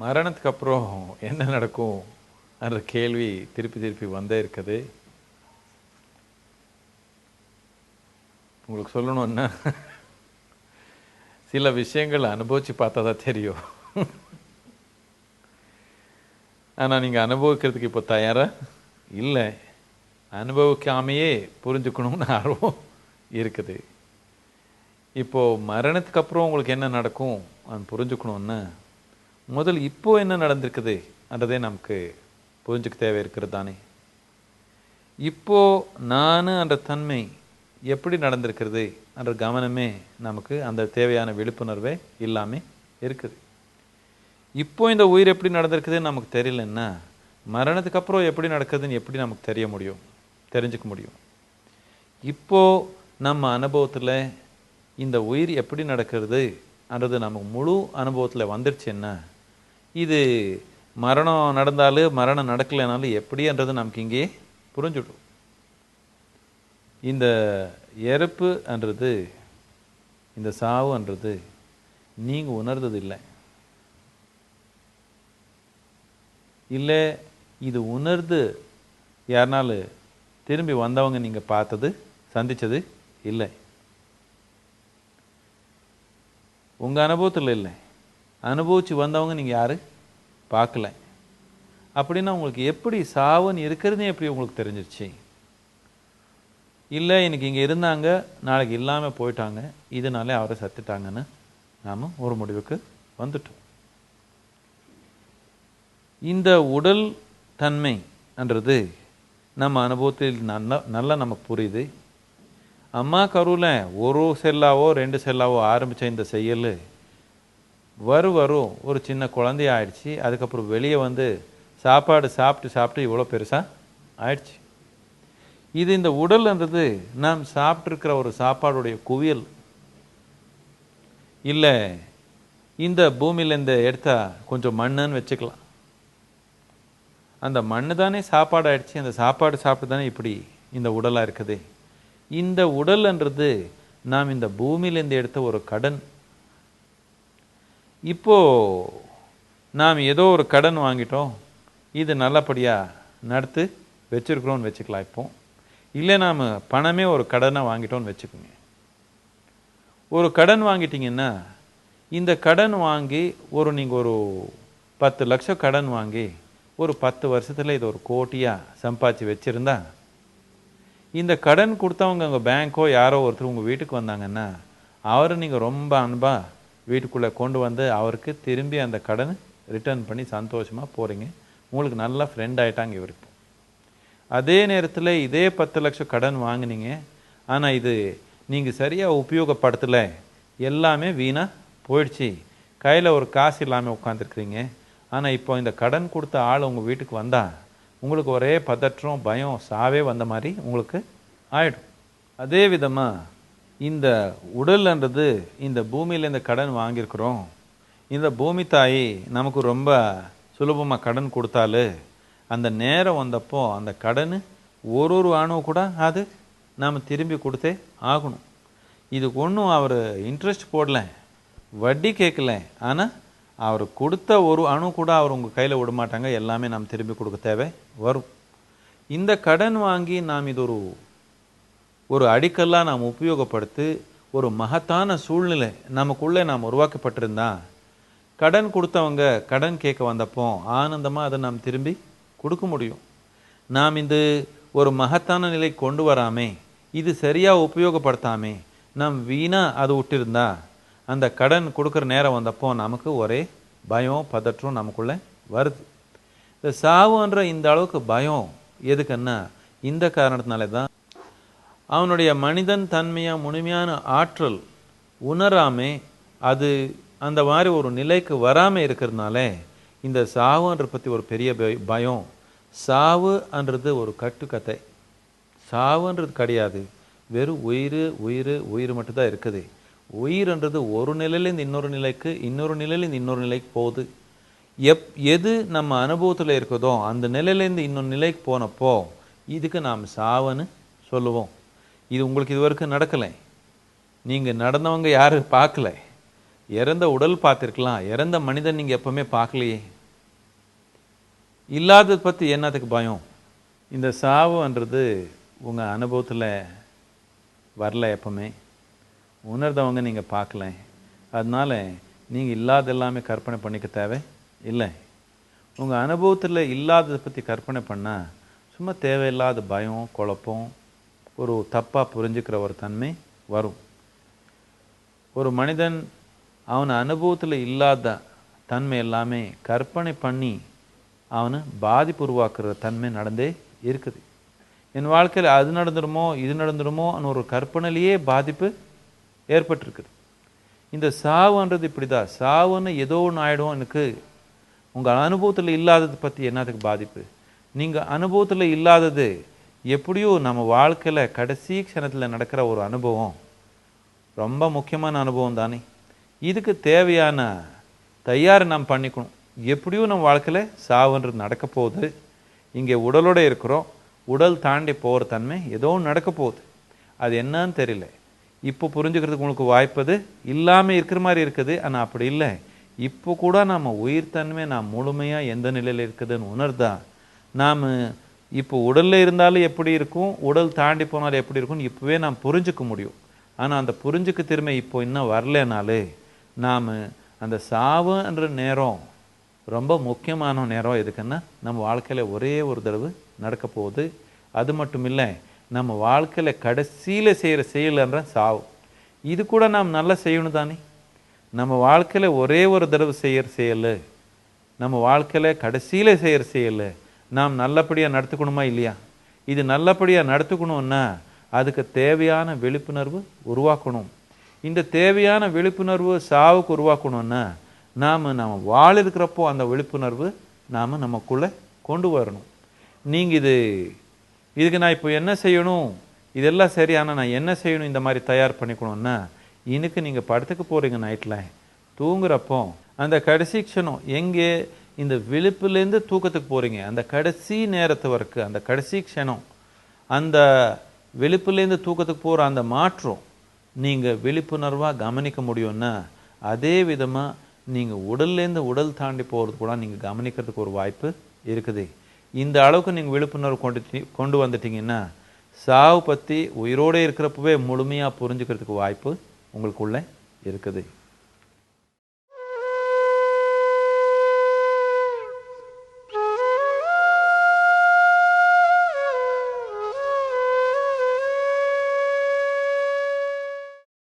மரணத்துக்கு அப்புறம் என்ன நடக்கும் என்ற கேள்வி திருப்பி திருப்பி வந்தே இருக்குது. உங்களுக்கு சொல்லணும்னா சில விஷயங்கள் அனுபவிச்சு பார்த்தா தான் தெரியும். ஆனால் நீங்கள் அனுபவிக்கிறதுக்கு இப்போ தயாரா? இல்லை. அனுபவிக்காமையே புரிஞ்சுக்கணும்னு ஆர்வம் இருக்குது. இப்போ மரணத்துக்கு அப்புறம் உங்களுக்கு என்ன நடக்கும்? அது புரிஞ்சுக்கணும்னா முதல் இப்போ என்ன நடந்திருக்குது என்றதே நமக்கு புரிஞ்சுக்க தேவை இருக்கிறது தானே? இப்போ நான் என்ற தன்மை எப்படி நடந்திருக்கிறது என்ற கவனமே நமக்கு அந்த தேவையான விழிப்புணர்வே இல்லாமல் இருக்குது. இப்போ இந்த உயிர் எப்படி நடந்திருக்குதுன்னு நமக்கு தெரியலன்னா மரணத்துக்கு அப்புறம் எப்படி நடக்குதுன்னு எப்படி நமக்கு தெரிய முடியும் தெரிஞ்சுக்க முடியும். இப்போ நம்ம அனுபவத்தில் இந்த உயிர் எப்படி நடக்கிறதுன்றது நமக்கு முழு அனுபவத்தில் வந்துடுச்சுன்னா இது மரணம் நடந்தாலும் மரணம் நடக்கலைனாலும் எப்படின்றது நமக்கு இங்கே புரிஞ்சுடும் இந்த இறப்புன்றது இந்த சாவுன்றது நீங்கள் உணர்ந்தது இல்லை இல்லை இது உணர்ந்து யாருனாலும் திரும்பி வந்தவங்க நீங்கள் பார்த்தது சந்தித்தது இல்லை. உங்கள் அனுபவத்தில் இல்லை. அனுபவித்து வந்தவங்க நீங்கள் யார்? பார்க்கல. அப்படின்னா உங்களுக்கு எப்படி சாவுன்னு இருக்கிறதே எப்படி உங்களுக்கு தெரிஞ்சிருச்சு? இல்லை இன்னைக்கு இங்கே இருந்தாங்க நாளைக்கு இல்லாமல் போயிட்டாங்க இதனாலே அவரை சத்துட்டாங்கன்னு நாம் ஒரு முடிவுக்கு வந்துட்டோம். இந்த உடல் தன்மை என்றது நம்ம அனுபவத்தில் நல்ல நல்லா நமக்கு புரியுது. அம்மா கருவில் ஒரு செல்லாவோ ரெண்டு செல்லாவோ ஆரம்பித்த இந்த செயல் வரும் வரும் ஒரு சின்ன குழந்தைய ஆயிடுச்சு அதுக்கப்புறம் வெளியே வந்து சாப்பாடு சாப்பிட்டு சாப்பிட்டு இவ்வளோ பெருசாக ஆயிடுச்சு. இது இந்த உடல்ன்றது நாம் சாப்பிட்ருக்கிற ஒரு சாப்பாடுடைய குவியல். இல்லை இந்த பூமியில் இந்த எடுத்தா கொஞ்சம் மண்ணுன்னு வச்சுக்கலாம். அந்த மண்ணு தானே சாப்பாடு ஆயிடுச்சு அந்த சாப்பாடு சாப்பிட்டு தானே இப்படி இந்த உடலாக இருக்குது. இந்த உடல்ன்றது நாம் இந்த பூமியிலேருந்து எடுத்த ஒரு கடன். இப்போ நாம் ஏதோ ஒரு கடன் வாங்கிட்டோம் இது நல்லபடியாக நடத்து வச்சுருக்குறோன்னு வச்சுக்கலாம் இப்போ. இல்லை நாம் பணமே ஒரு கடனை வாங்கிட்டோன்னு வச்சுக்கோங்க. ஒரு கடன் வாங்கிட்டீங்கன்னா இந்த கடன் வாங்கி ஒரு நீங்கள் ஒரு பத்து லட்சம் கடன் வாங்கி ஒரு பத்து வருஷத்தில் இது ஒரு கோட்டியாக சம்பாதிச்சு வச்சுருந்தா இந்த கடன் கொடுத்தவங்க உங்கள் பேங்க்கோ யாரோ ஒருத்தர் உங்கள் வீட்டுக்கு வந்தாங்கன்னா அவரை நீங்கள் ரொம்ப அன்பாக வீட்டுக்குள்ளே கொண்டு வந்து அவருக்கு திரும்பி அந்த கடன் ரிட்டர்ன் பண்ணி சந்தோஷமாக போகிறீங்க உங்களுக்கு நல்லா ஃப்ரெண்ட் ஆகிட்டாங்க இவருக்கு அதே நேரத்தில் இதே பத்து லட்சம் கடன் வாங்கினீங்க. ஆனால் இது நீங்கள் சரியாக உபயோகப்படுத்தலை. எல்லாமே வீணாக போயிடுச்சு. கையில் ஒரு காசு இல்லாமல் உட்காந்துருக்குறீங்க ஆனால் இப்போ இந்த கடன் கொடுத்த ஆள் உங்கள் வீட்டுக்கு வந்தால் உங்களுக்கு ஒரே பதற்றம் பயம் சாவே வந்த மாதிரி உங்களுக்கு ஆயிடும். அதே விதமாக இந்த உடல்ன்றது இந்த பூமியில் இந்த கடன் வாங்கியிருக்கிறோம். இந்த பூமி தாய் நமக்கு ரொம்ப சுலபமாக கடன் கொடுத்தாலு அந்த நேரம் வந்தப்போ அந்த கடன் ஒரு ஒரு அணு கூட அது நாம் திரும்பி கொடுத்தே ஆகணும். இதுக்கு ஒன்றும் அவர் இன்ட்ரெஸ்ட் போடல வட்டி கேட்கல. ஆனால் அவர் கொடுத்த ஒரு அணு கூட அவர் உங்கள் கையில் விட மாட்டாங்க எல்லாமே நாம் திரும்பி கொடுக்க தேவை வரும். இந்த கடன் வாங்கி நாம் இது ஒரு ஒரு அடிக்கல்லாக நாம் உபயோகப்படுத்தி ஒரு மகத்தான சூழ்நிலை நமக்குள்ளே நாம் உருவாக்கப்பட்டிருந்தா கடன் கொடுத்தவங்க கடன் கேட்க வந்தப்போ ஆனந்தமாக அதை நாம் திரும்பி கொடுக்க முடியும். நாம் இந்த ஒரு மகத்தான நிலை கொண்டு வராமே இது சரியாக உபயோகப்படுத்தாமே நாம் வீணாக அதை விட்டிருந்தா அந்த கடன் கொடுக்குற நேரம் வந்தப்போ நமக்கு ஒரே பயம் பதற்றம் நமக்குள்ளே வருது. இந்த சாவுன்ற இந்த அளவுக்கு பயம் எதுக்குன்னா இந்த காரணத்தினாலே தான் அவனுடைய மனிதன் தன்மையாக முழுமையான ஆற்றல் உணராமே அது அந்த மாதிரி ஒரு நிலைக்கு வராமல் இருக்கிறதுனால இந்த சாவுன்ற பற்றி ஒரு பெரிய பயம். சாவுன்றது ஒரு கட்டுக்கதை. சாவுன்றது கிடையாது. வெறும் உயிர் உயிர் உயிர் மட்டும்தான் இருக்குது. உயிர்ன்றது ஒரு நிலையிலேருந்து இன்னொரு நிலைக்கு இன்னொரு நிலையிலேருந்து இன்னொரு நிலைக்கு போகுது. எப் எது நம்ம அனுபவத்தில் இருக்குதோ அந்த நிலையிலேருந்து இன்னொரு நிலைக்கு போனப்போ இதுக்கு நாம் சாவுன்னு சொல்லுவோம். இது உங்களுக்கு இது வரைக்கும் நடக்கலை. நீங்கள் நடந்தவங்க யாரும் பார்க்கல. இறந்த உடல் பார்த்துருக்கலாம். இறந்த மனிதன் நீங்கள் எப்பவுமே பார்க்கலையே. இல்லாததை பற்றி என்னத்துக்கு பயம்? இந்த சாவுன்றது உங்கள் அனுபவத்தில் வரல எப்பவுமே. உணர்ந்தவங்க நீங்கள் பார்க்கல. அதனால் நீங்கள் இல்லாத எல்லாமே கற்பனை பண்ணிக்க தேவை இல்லை. உங்கள் அனுபவத்தில் இல்லாததை பற்றி கற்பனை பண்ணால் சும்மா தேவையில்லாத பயம் குழப்பம் ஒரு தப்பாக புரிஞ்சுக்கிற ஒரு தன்மை வரும். ஒரு மனிதன் அவன் அனுபவத்தில் இல்லாத தன்மை எல்லாமே கற்பனை பண்ணி அவனை பாதிப்பு உருவாக்குற தன்மை நடந்தே இருக்குது. என் வாழ்க்கையில் அது நடந்துருமோ இது நடந்துருமோன்னு ஒரு கற்பனையிலேயே பாதிப்பு ஏற்பட்டிருக்குது. இந்த சாவுன்றது இப்படிதான். சாவுன்னு ஏதோ ஒன்று ஆகிடும் எனக்கு உங்கள் அனுபவத்தில் இல்லாதது பற்றி என்னத்துக்கு பாதிப்பு? நீங்கள் அனுபவத்தில் இல்லாதது எப்படியோ நம்ம வாழ்க்கையில் கடைசி க்ஷணத்தில் நடக்கிற ஒரு அனுபவம் ரொம்ப முக்கியமான அனுபவம் தானே. இதுக்கு தேவையான தயார் நாம் பண்ணிக்கணும். எப்படியோ நம்ம வாழ்க்கையில் சாவுன்றது நடக்க போகுது. இங்கே உடலோட இருக்கிறோம். உடல் தாண்டி போகிற தன்மை ஏதோ ஒன்று நடக்க போகுது. அது என்னன்னு தெரியல. இப்போ புரிஞ்சுக்கிறதுக்கு உங்களுக்கு வாய்ப்பது இல்லாமல் இருக்கிற மாதிரி இருக்குது. ஆனால் அப்படி இல்லை. இப்போ கூட நம்ம உயிர் தன்மை நாம் முழுமையாக எந்த நிலையில் இருக்குதுன்னு உணர்தான் நாம் இப்போ உடலில் இருந்தாலும் எப்படி இருக்கும்? உடல் தாண்டி போனாலும் எப்படி இருக்கும்னு இப்போவே நாம் புரிஞ்சுக்க முடியும். ஆனால் அந்த புரிஞ்சுக்க திறமை இப்போ இன்னும் வரலனாலே நாம் அந்த சாவுன்ற நேரம் ரொம்ப முக்கியமான நேரம் எதுக்குன்னா நம்ம வாழ்க்கையில் ஒரே ஒரு தடவை நடக்க போகுது. அது மட்டும் இல்லை நம்ம வாழ்க்கையில் கடைசியில் செய்கிற செயலன்ற சாவு. இது கூட நாம் நல்லா செய்யணும் தானே? நம்ம வாழ்க்கையில் ஒரே ஒரு தடவை செய்கிற செயல் நம்ம வாழ்க்கையில் கடைசியில் செய்கிற செயல் நாம் நல்லபடியாக நடத்துக்கணுமா இல்லையா? இது நல்லபடியாக நடத்துக்கணும்னா அதுக்கு தேவையான விழிப்புணர்வு உருவாக்கணும். இந்த தேவையான விழிப்புணர்வு சாவுக்கு உருவாக்கணும்னா நாம் நம்ம வாழிருக்கிறப்போ அந்த விழிப்புணர்வு நாம் நமக்குள்ளே கொண்டு வரணும். நீங்கள் இது இதுக்கு நான் இப்போ என்ன செய்யணும்? இதெல்லாம் சரி ஆனால் நான் என்ன செய்யணும்? இந்த மாதிரி தயார் பண்ணிக்கணும்னா இன்னைக்கு நீங்கள் படத்துக்கு போகிறீங்க நைட்டில் தூங்குறப்போ அந்த கடைசி க்ஷணம் எங்கே? இந்த விழிப்புலேருந்து தூக்கத்துக்கு போகிறீங்க அந்த கடைசி நேரத்து வரைக்கும் அந்த கடைசி க்ஷணம் அந்த விழிப்புலேருந்து தூக்கத்துக்கு போகிற அந்த மாற்றம் நீங்கள் விழிப்புணர்வாக கவனிக்க முடியும்னா அதே விதமாக நீங்கள் உடல்லேருந்து உடல் தாண்டி போகிறது கூட நீங்கள் கவனிக்கிறதுக்கு ஒரு வாய்ப்பு இருக்குது. இந்த அளவுக்கு நீங்கள் விழிப்புணர்வு கொண்டு கொண்டு வந்துட்டீங்கன்னா சாவு பற்றி உயிரோடு இருக்கிறப்பவே முழுமையாக புரிஞ்சுக்கிறதுக்கு வாய்ப்பு உங்களுக்குள்ளே இருக்குது.